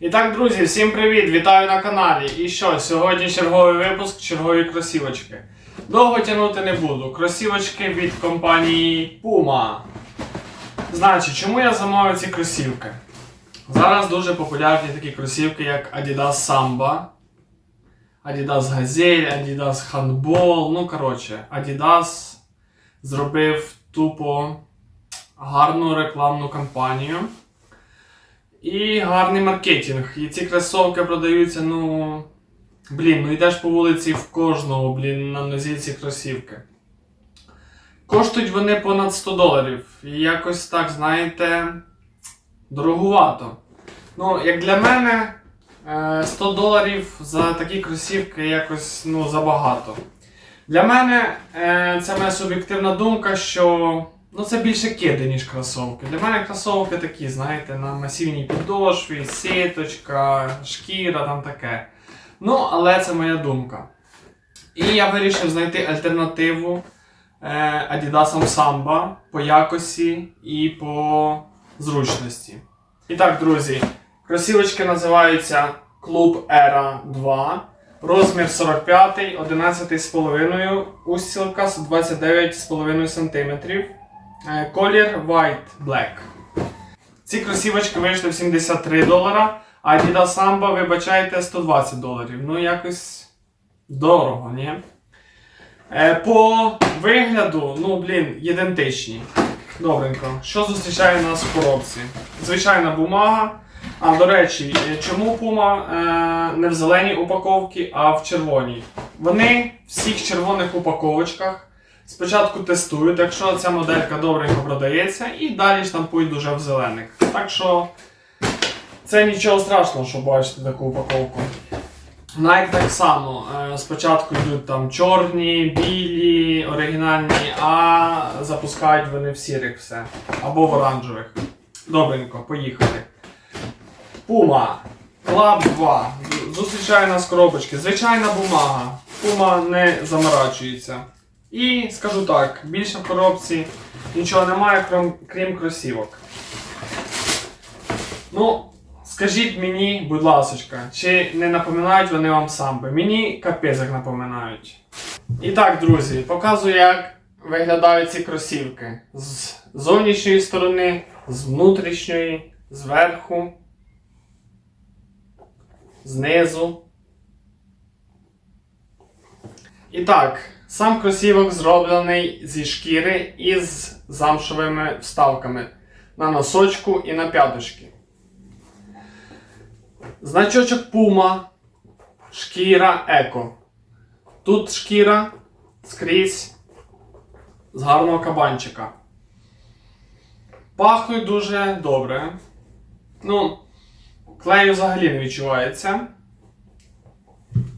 І так, друзі, всім привіт! Вітаю на каналі. І що, сьогодні черговий випуск чергові кросівочки. Довго тягнути не буду. Кросівочки від компанії Puma. Значить, чому я замовив ці кросівки? Зараз дуже популярні такі кросівки, як Adidas Samba, Adidas Gazelle, Adidas Handball. Ну, коротше, Adidas зробив тупо гарну рекламну кампанію. І гарний маркетинг. І ці кросовки продаються, ну. Блін, ну йдеш по вулиці в кожного, блін, на нозі ці кросівки. Коштують вони понад 100 доларів. І якось так, знаєте, дорогувато. Ну, як для мене, е, 100 доларів за такі кросівки якось ну, забагато. Для мене е, це моя суб'єктивна думка, що ну, це більше кеди, ніж кросовки. Для мене кросовки такі, знаєте, на масивній підошві, сіточка, шкіра, там таке. Ну, але це моя думка. І я вирішив знайти альтернативу е, Adidas Samba по якості і по зручності. І так, друзі, кросівочки називаються Club Era 2. Розмір 45, 11,5, устілка 29,5 см. Е, Колір White Black. Ці кросівочки вийшли в 73 долара, а Adidas Samba, вибачайте, 120 доларів. Ну, якось дорого, ні? Е, По вигляду, ну, блін, ідентичні. Добренько. Що зустрічає нас в коробці? Звичайна бумага. А, до речі, е, чому е, не в зеленій упаковці, а в червоній? Вони в всіх червоних упаковочках спочатку тестують, якщо ця моделька добренько продається, і далі штампують уже в зелених. Так що це нічого страшного, що бачите таку упаковку. Nike так само. е, Спочатку йдуть там чорні, білі, оригінальні, а запускають вони в сірих все. Або в оранжевих. Добренько, поїхали. Puma. Club 2. Зустрічає нас коробочки. Звичайна бумага. Puma не заморачується. І скажу так, більше в коробці нічого немає, крім, крім кросівок. Ну, скажіть мені, будь ласочка, чи не напоминають вони вам самби? Мені капець напоминають. І так, друзі, показую, як виглядають ці кросівки. З зовнішньої сторони, з внутрішньої, зверху, знизу. І так, сам кросівок зроблений зі шкіри із замшовими вставками на носочку і на п'яточки. Значочок Puma, шкіра Еко. Тут шкіра скрізь з гарного кабанчика. Пахнуть дуже добре. Ну, клею взагалі не відчувається.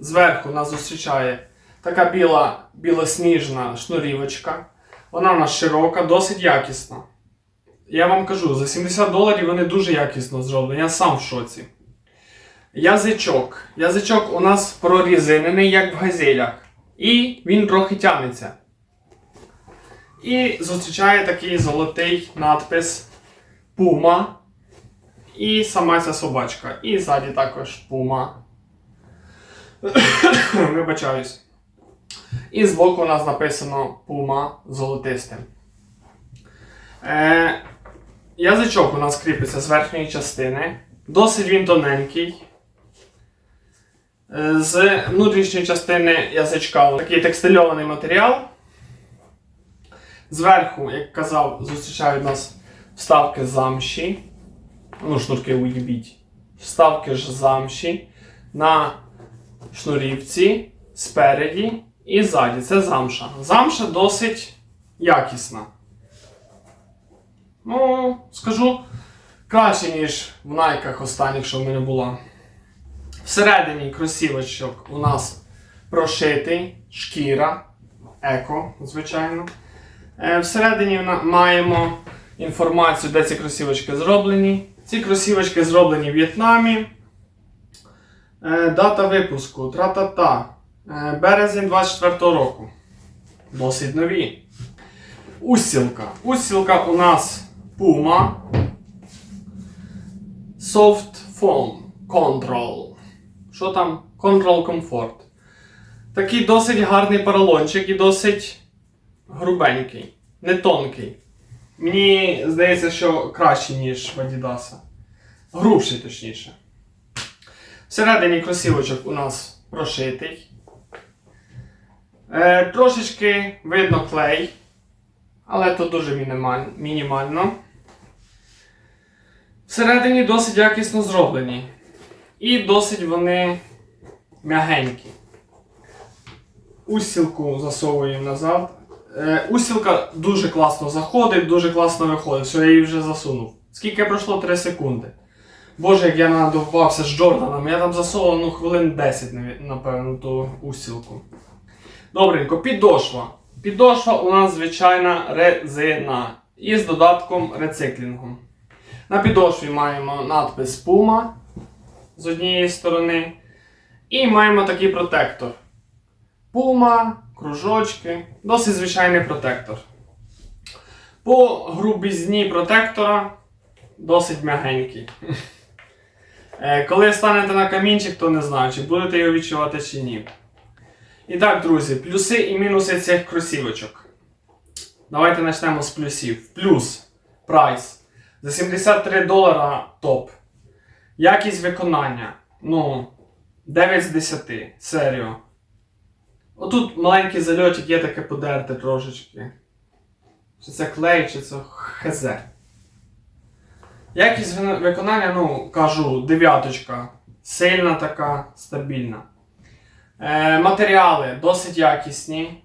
Зверху нас зустрічає така біла, білосніжна шнурівочка. Вона в нас широка, досить якісна. Я вам кажу, за 70 доларів вони дуже якісно зроблені, я сам в шоці. Язичок. Язичок у нас прорізинений, як в газелях. І він трохи тягнеться. І зустрічає такий золотий надпис Puma. І сама ця собачка. І ззаді також Puma. Вибачаюсь. І збоку у нас написано Puma золотистим. Е, язичок у нас кріпиться з верхньої частини. Досить він тоненький. Е, З внутрішньої частини язичка такий текстильований матеріал. Зверху, як казав, зустрічають нас вставки замші. Ну, шнурки уїбіть. Вставки ж замші на шнурівці спереді і ззаді. Це замша. Замша досить якісна. Ну, скажу, краще, ніж в найках останніх, що в мене була. Всередині кросівочок у нас прошитий шкіра, еко, звичайно. Е, Всередині маємо інформацію, де ці кросівочки зроблені. Ці кросівочки зроблені в В'єтнамі. Е, Дата випуску. Тра-та-та. Е, Березень 24 року. Досить нові. Устілка. Устілка у нас Puma. Soft Foam. Control. Що там? Control Comfort. Такий досить гарний поролончик і досить грубенький, не тонкий. Мені здається, що краще, ніж в Adidas. Грубший, точніше. Всередині кросівочок у нас прошитий. Е, трошечки видно клей, але то дуже мінімаль- мінімально. Всередині досить якісно зроблені. І досить вони м'ягенькі. Устілку засовуємо назад. Е, устілка дуже класно заходить, дуже класно виходить. Все, я її вже засунув. Скільки пройшло 3 секунди. Боже, як я надовбався з Джорданом, я там засовував ну, хвилин 10, напевно, ту устілку. Добренько, підошва. Підошва у нас звичайна резина. І з додатком рециклінгу. На підошві маємо надпис Puma з однієї сторони. І маємо такий протектор. Puma, кружочки, досить звичайний протектор. По грубізні протектора досить м'ягенький. Е, Коли станете на камінчик, то не знаю, чи будете його відчувати чи ні. І так, друзі, плюси і мінуси цих кросівочок. Давайте почнемо з плюсів. Плюс прайс. За 73 долара топ. Якість виконання. Ну, 9 з 10. Серіо. Отут маленький зальотик є таке подерте трошечки. Чи це клей, чи це хз. Якість виконання, ну, кажу, дев'яточка. Сильна така, стабільна. Е, матеріали досить якісні.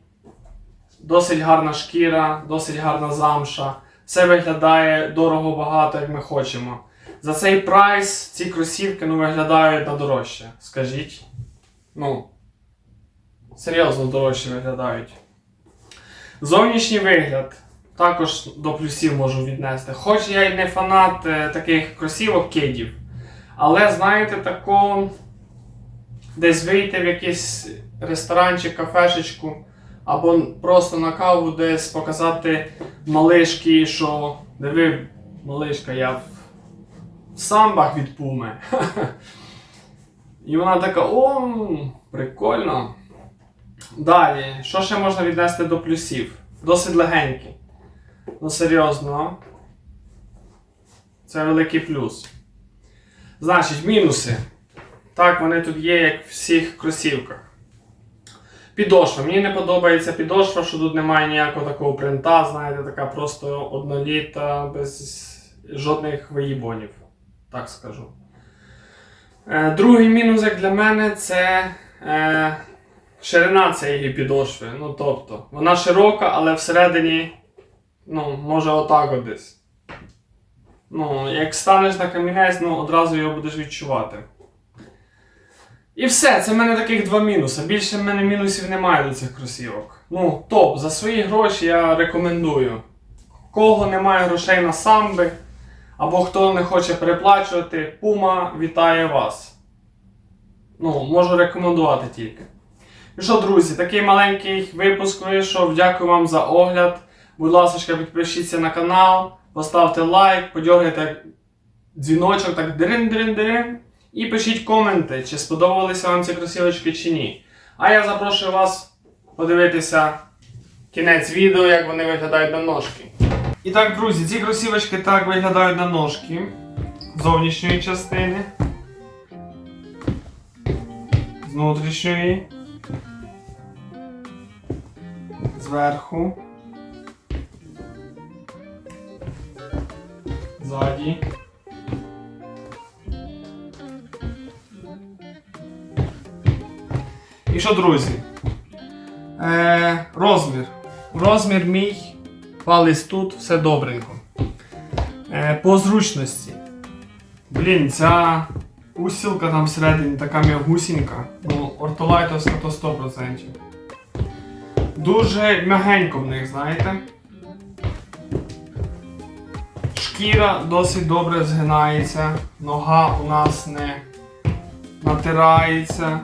Досить гарна шкіра, досить гарна замша. Все виглядає дорого багато, як ми хочемо. За цей прайс ці кросівки ну, виглядають на дорожче. Скажіть. Ну, серйозно дорожче виглядають. Зовнішній вигляд також до плюсів можу віднести. Хоч я й не фанат е, таких кросівок кедів, але знаєте, тако десь вийти в якийсь ресторанчик, кафешечку, або просто на каву десь показати малишки, що диви, малишка, я в самбах від пуми. І вона така, о, прикольно. Далі, що ще можна віднести до плюсів? Досить легенькі. Ну, серйозно. Це великий плюс. Значить, мінуси. Так, вони тут є, як в всіх кросівках. Підошва. Мені не подобається підошва, що тут немає ніякого такого принта, знаєте, така просто одноліта, без жодних виїбонів. Так скажу. Е, другий мінус, як для мене, це е, ширина цієї підошви. Ну, тобто, вона широка, але всередині, ну, може отак от десь. Ну, як станеш на камінець, ну, одразу його будеш відчувати. І все, це в мене таких два мінуси. Більше в мене мінусів немає до цих кросівок. Ну, топ, за свої гроші я рекомендую. Кого немає грошей на самби, або хто не хоче переплачувати, Puma вітає вас. Ну, можу рекомендувати тільки. І що, друзі, такий маленький випуск вийшов. Дякую вам за огляд. Будь ласка, підпишіться на канал, поставте лайк, подьоргайте дзвіночок, так дирин-дирин-дирин. І пишіть коменти, чи сподобалися вам ці кросівочки чи ні. А я запрошую вас подивитися кінець відео, як вони виглядають на ножки. І так, друзі, ці кросівочки так виглядають на ножки зовнішньої частини. З внутрішньої. Зверху. Ззаді. І що, друзі? Е, розмір. Розмір мій. Палець тут, все добренько. Е, по зручності. Блін, ця устілка там всередині така м'ягусінька. Ну, ортолайтовська то 100%. Дуже м'ягенько в них, знаєте. Шкіра досить добре згинається, нога у нас не натирається.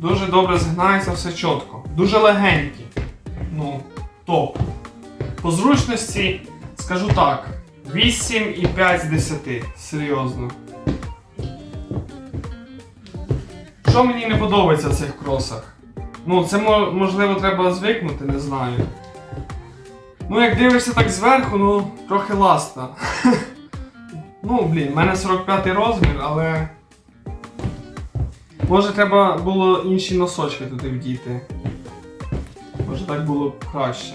Дуже добре згинається, все чітко. Дуже легенькі. Ну, топ. По зручності скажу так: 8,5 з 10. Серйозно. Що мені не подобається в цих кросах? Ну, це можливо треба звикнути, не знаю. Ну, як дивишся так зверху, ну, трохи ласта. ну, блін, в мене 45 розмір, але. Може треба було інші носочки туди вдіти. Може так було б краще.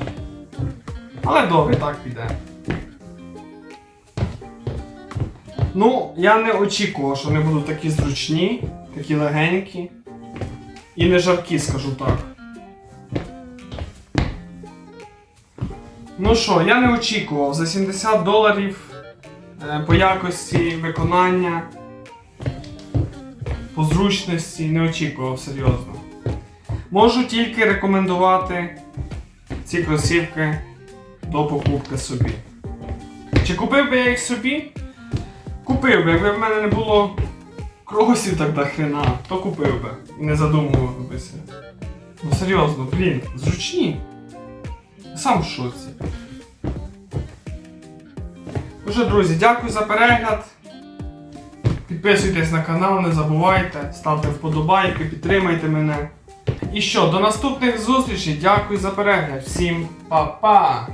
Але добре, так піде. Ну, я не очікував, що вони будуть такі зручні, такі легенькі. І не жаркі, скажу так. Ну що, я не очікував за 70 доларів е, по якості виконання, по зручності не очікував серйозно. Можу тільки рекомендувати ці кросівки до покупки собі. Чи купив би я їх собі? Купив би, якби в мене не було кросів так до хрена, то купив би. І не задумувався. Ну серйозно, блін, зручні. Сам в шоці. Що, друзі, дякую за перегляд. Підписуйтесь на канал, не забувайте, ставте вподобайки, підтримайте мене. І що, до наступних зустрічей. Дякую за перегляд. Всім па-па!